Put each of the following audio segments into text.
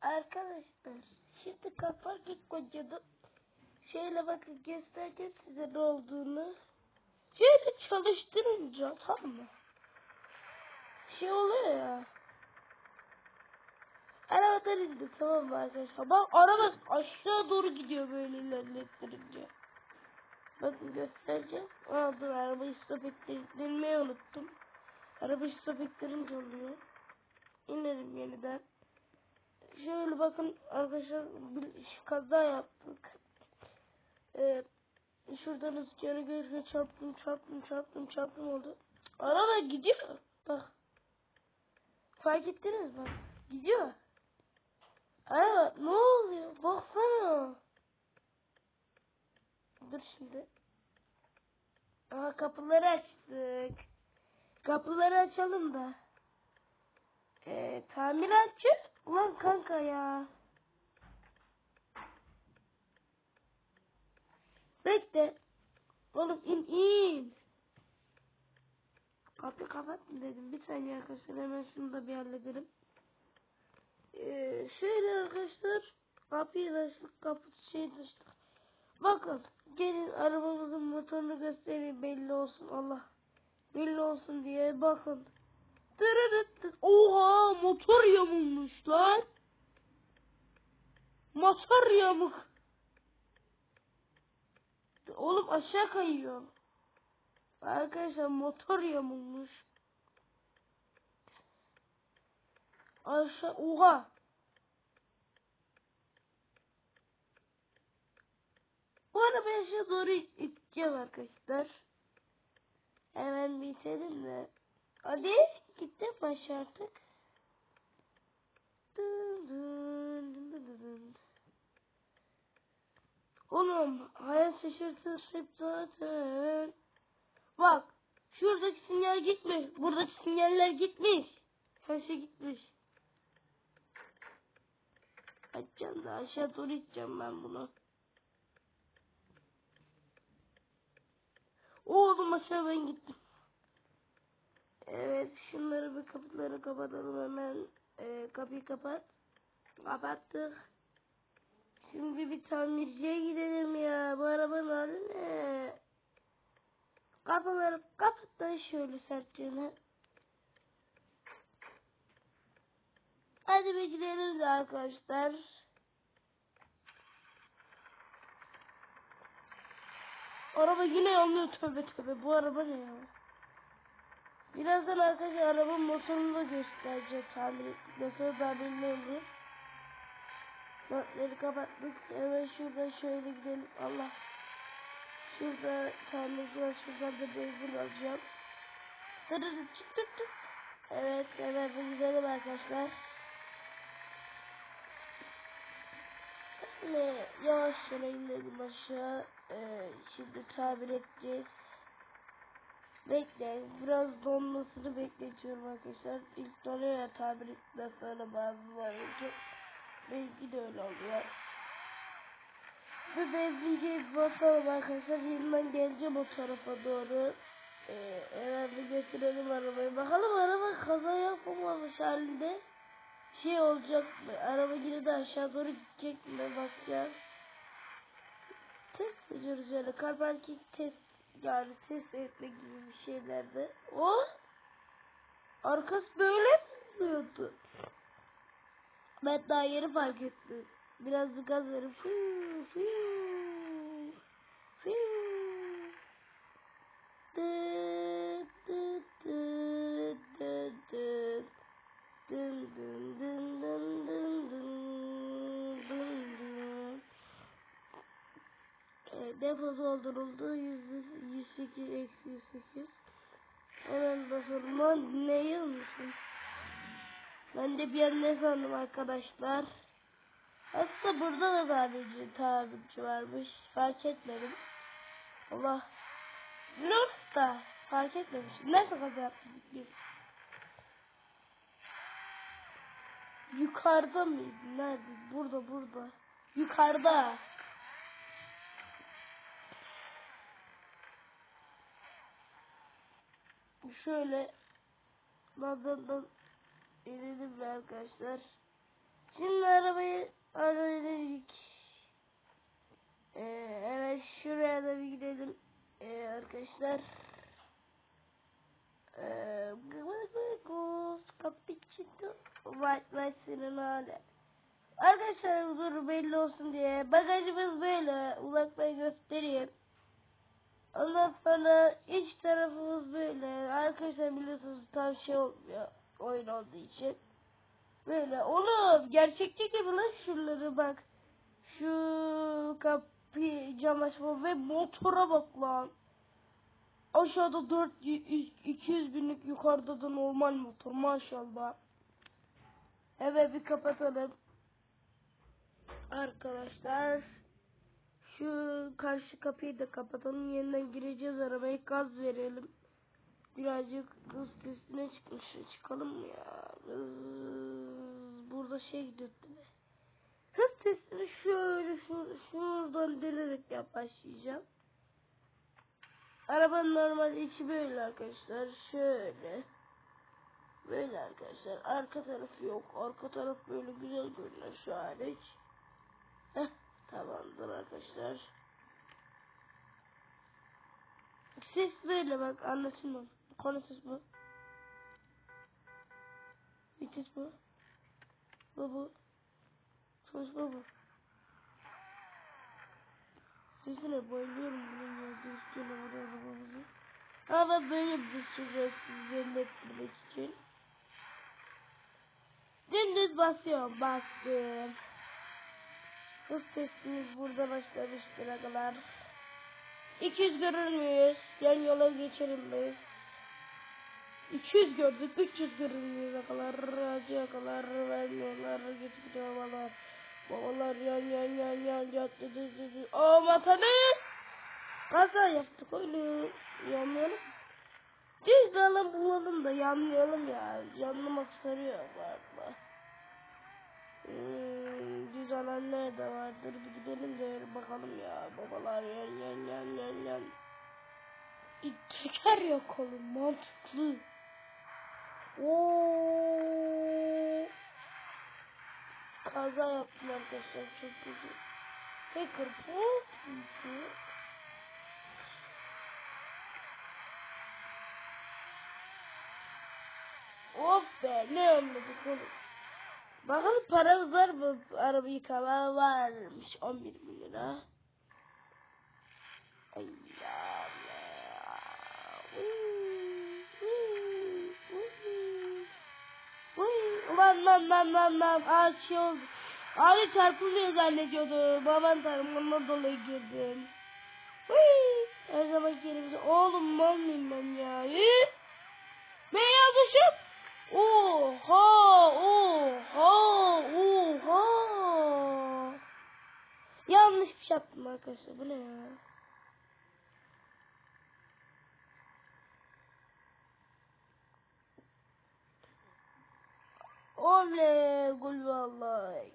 Arkadaşlar şimdi ilk kocadım. Şöyle bakın göstereceğim size ne olduğunu. Şöyle çalıştırınca tamam mı? Şey oluyor ya. Arabadan indi tamam mı arkadaşlar? Bak araba aşağı doğru gidiyor böyle ilerlettirince. Bakın göstereceğim. Aa dur arabayı stop ettirmeyi unuttum. Arabayı stop ettirince oluyor. İnerim yeniden. Şöyle bakın arkadaşlar bir kaza yaptık. Ee, şuradan rüzgarı görünce çarptım çarptım çarptım çarptım oldu. Araba gidiyor. Bak. Fark ettiniz mi? Gidiyor. Araba ne oluyor? Baksana. Dur şimdi. Aha kapıları açtık. Kapıları açalım da. Ee, tamiratçı? Ulan kanka ya. Bekle. Oğlum in in. Kapıyı kapattım dedim. Bir saniye arkadaşlar hemen şunu da bir halledelim. Ee, şöyle arkadaşlar kapıyı da açtık. Kapı şey açtık. Bakın gelin arabamızın motorunu göstereyim belli olsun Allah. Belli olsun diye bakın. Oha motor yamulmuş lan. Motor yamuk. Oğlum aşağı kayıyor. Arkadaşlar motor yamulmuş. Aşağı oha. Bu arabayı aşağı doğru it- iteceğim arkadaşlar. Hemen bitelim de. Hadi gitti başardık. Oğlum hayat şaşırtırsın zaten. Bak şuradaki sinyal gitmiş. Buradaki sinyaller gitmiş. Her şey gitmiş. Açacağım da aşağı doğru iteceğim ben bunu. Oğlum aşağı ben gittim. Evet şunları bir kapıları kapatalım hemen. Ee, kapıyı kapat. Kapattık. Şimdi bir tamirciye gidelim ya. Bu arabanın hali ne? Kapıları kapat da şöyle sertçene. Hadi bir gidelim de arkadaşlar. Araba yine yanmıyor tövbe tövbe. Bu araba ne ya? Birazdan arkadaşlar arabanın motorunu da göstereceğim. Tamir ettik. Nasıl tamir oldu? Dörtleri kapattık. Hemen şurada şöyle gidelim. Allah. Şurada tamirci var. Şuradan da benzin alacağım. Tırırı çık tık tık. Evet hemen bir gidelim arkadaşlar. Şimdi yavaş yavaş inelim aşağı. Ee, şimdi tamir edeceğiz. Bekle. Biraz donmasını bekletiyorum arkadaşlar. İlk donuyor ya tamir ettikten sonra bazı var. Çok Belki de öyle oluyor. Benzinciye bir bakalım arkadaşlar. Yeniden geleceğim o tarafa doğru. Ee, bir götürelim arabayı. Bakalım araba kaza yapmamış halinde. Şey olacak mı? Araba yine de aşağı doğru gidecek mi? Bakacağız. Test ediyoruz yani. Car parking test yani test etme gibi bir şeylerde. O arkası böyle mi oluyordu? Ben daha yeni fark ettim. Biraz da gaz verip fiu fiu fiu dı dı dı dı dı dın dın dın dın dın dın dın dın e, depo dolduruldu 100, 108 eksi 108 hemen basalım ne yazmışım ben de bir an ne sandım arkadaşlar. Aslında burada da tamirci, tamirci varmış. Fark etmedim. Allah. Lüks da fark etmemiş. Nasıl kaza yaptık? Yukarıda mıydı? Nerede? Burada burada. Yukarıda. şöyle bandandan inelim arkadaşlar. Şimdi arabayı aradık. Ee, evet şuraya da bir gidelim ee, arkadaşlar. Kapıcıdı. White Rice'in hali. Arkadaşlar dur belli olsun diye bagajımız böyle uzaktan göstereyim. Ondan sonra iç tarafımız böyle. Arkadaşlar biliyorsunuz tam şey olmuyor oyun olduğu için. Böyle oğlum gerçekçi gibi lan şuraları bak. Şu kapı cam açma ve motora bak lan. Aşağıda 4 200 binlik yukarıda da normal motor maşallah. Evet bir kapatalım. Arkadaşlar şu karşı kapıyı da kapatalım. Yeniden gireceğiz arabaya gaz verelim. Birazcık hız testine çıkmış. Çıkalım mı ya? Burada şey gidiyor değil mi? Hız testini şöyle şu, şuradan delerek yap başlayacağım. Arabanın normal içi böyle arkadaşlar. Şöyle. Böyle arkadaşlar. Arka tarafı yok. Arka taraf böyle güzel görünüyor şu hariç. Heh, tamamdır arkadaşlar. Ses böyle bak anlatılmam. Konu ses bu. Vites bu. Bu bu. Çalışma bu. Sesine bayılıyorum bunun yazdığı canavar arabamızı. Ama böyle sürü sizi ettirmek için. Dümdüz basıyorum bastım. Hız testimiz burada başlamıştır agalar. 200 görür müyüz? Yan yola geçelim biz. 200 gördük, 300 görür müyüz agalar? Acı agalar, vermiyorlar, geçip babalar. Babalar yan yan yan yan dı dı dı dı. Aa vatanı! Kaza yaptık öyle. Yanmayalım. Düz dalı bulalım da yanmayalım ya. Yanlamak sarıyor galiba. Hmm, alan nerede vardır bir gidelim de bakalım ya. Babalar yan yan yan yan yan. Bir teker yok oğlum mantıklı. Oo. Kaza yaptım arkadaşlar çok güzel. Hacker bu. Of be ne anladık oğlum. Bakalım paramız var mı? Araba yıkama varmış 11 bin lira. Ay ya Ulan lan lan lan lan. Aa şey oldu. Abi çarpılmıyor zannediyordum. Baban tarımından dolayı girdim. Uy. Her zaman yerimize. Oğlum mal mıyım ben ya? Yazmışım. Oha! Oha! Yanlış yaptım arkadaşlar. Bu ne ya? Oley! Gol vallahi.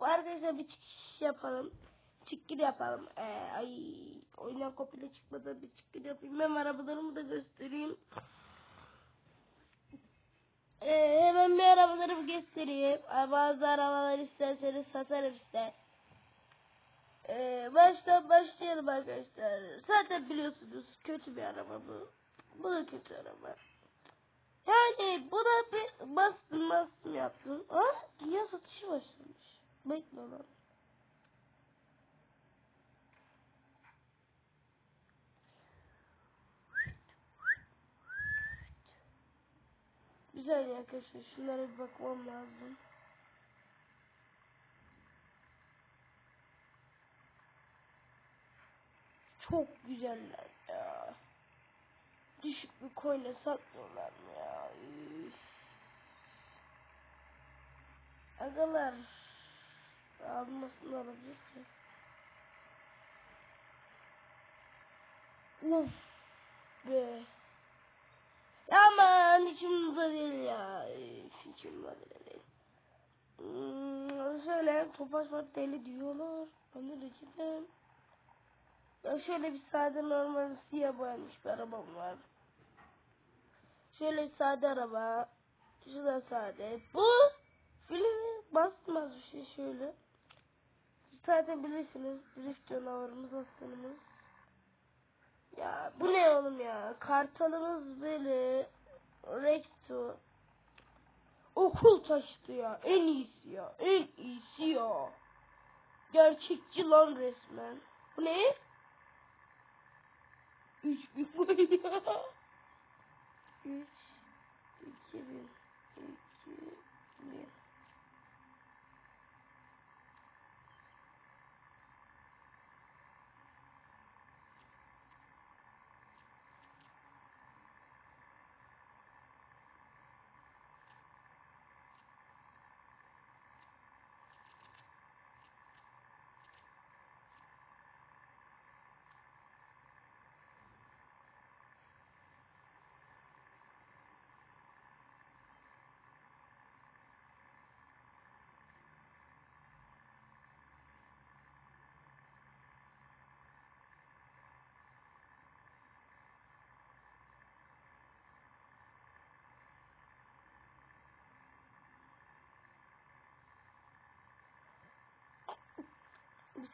Arkadaşlar bir çıkış yapalım. Çıkgir yapalım. Ee, ay oyundan kopyla çıkmadan bir çıkgir yapayım. Hem arabalarımı da göstereyim. Ee, hemen bir arabalarımı göstereyim. Ee, Bazı arabalar isterseniz satarım size. Ee, baştan başlayalım arkadaşlar. Zaten biliyorsunuz kötü bir araba bu. Bu da kötü araba. Yani buna bir bastım bastım yaptım. Ah dünya satışı başlamış. Bekle lan. Güzel arkadaşlar. Şunlara bir bakmam lazım. Çok güzeller ya. Düşük bir coin'e satmıyorlar mı ya? Üf. Agalar almasını alabilirsin. Uf be. Aman içim umurumda değil ya. Umurumda değil. Hmm, şöyle topaç var deli diyorlar. Ben de cidden. Ya şöyle bir sade normal siyah boyanmış bir arabam var. Şöyle sade araba. Şu da sade. Bu filmi basmaz bir şey şöyle. Zaten bilirsiniz drift canavarımız aslanımız. Oğlum ya? Kartalımız böyle Recto okul taşıdı ya. En iyisi ya. En iyisi ya. Gerçekçi lan resmen. Bu ne? 3000 koyun ya. 3 2000 2000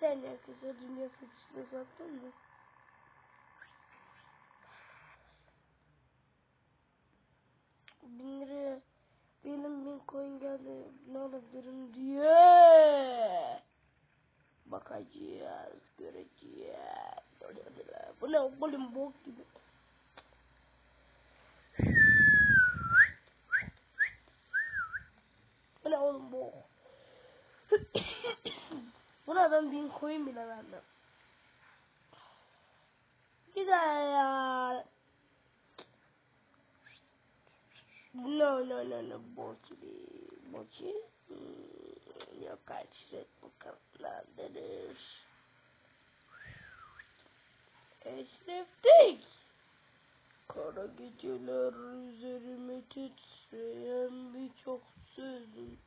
Saniye arkadaşlar dünya satışına sattım mı? Bin liraya benim bin coin geldi ne alabilirim diye. Bakacağız, göreceğiz. Bu ne oğlum bok gibi. Bu ne oğlum bok. Buna ben bin coin bile vermem. Güzel ya. No no no no. Boçi Boçi hmm, Yok kaçret bakalım. Nerededir? Eşreftik Kara geceler üzerime titreyen birçok sözün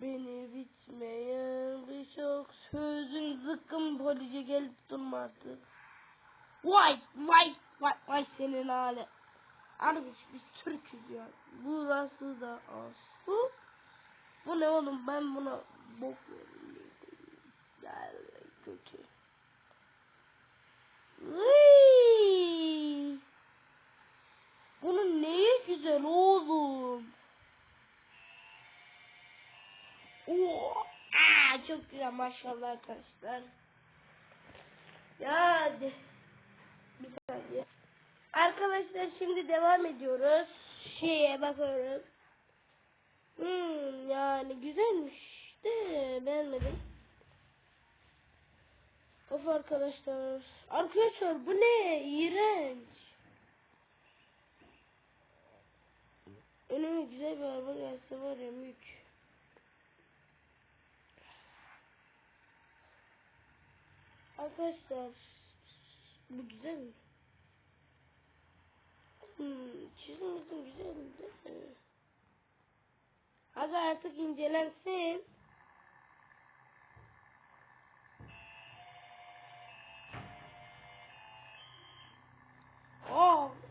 Beni bitmeyen birçok sözün Zıkkım police gelip durma artık Vay vay vay vay senin hali Arkadaş biz Türk'üz ya. Burası da aslı. Bu ne oğlum ben buna bok veririm. Gel kötü. Vıy! Bunun neyi güzel oğlum? Oo! Aa, çok güzel maşallah arkadaşlar. Ya. Bir saniye. Arkadaşlar şimdi devam ediyoruz. Şeye bakıyoruz. Hmm, yani güzelmiş de beğenmedim. Of arkadaşlar. Arkadaşlar bu ne? İğrenç. Önüme güzel bir araba gelse var ya mük. Arkadaşlar bu güzel mi? Hmm, çizimizin güzel mi? Hadi artık incelensin. Oh.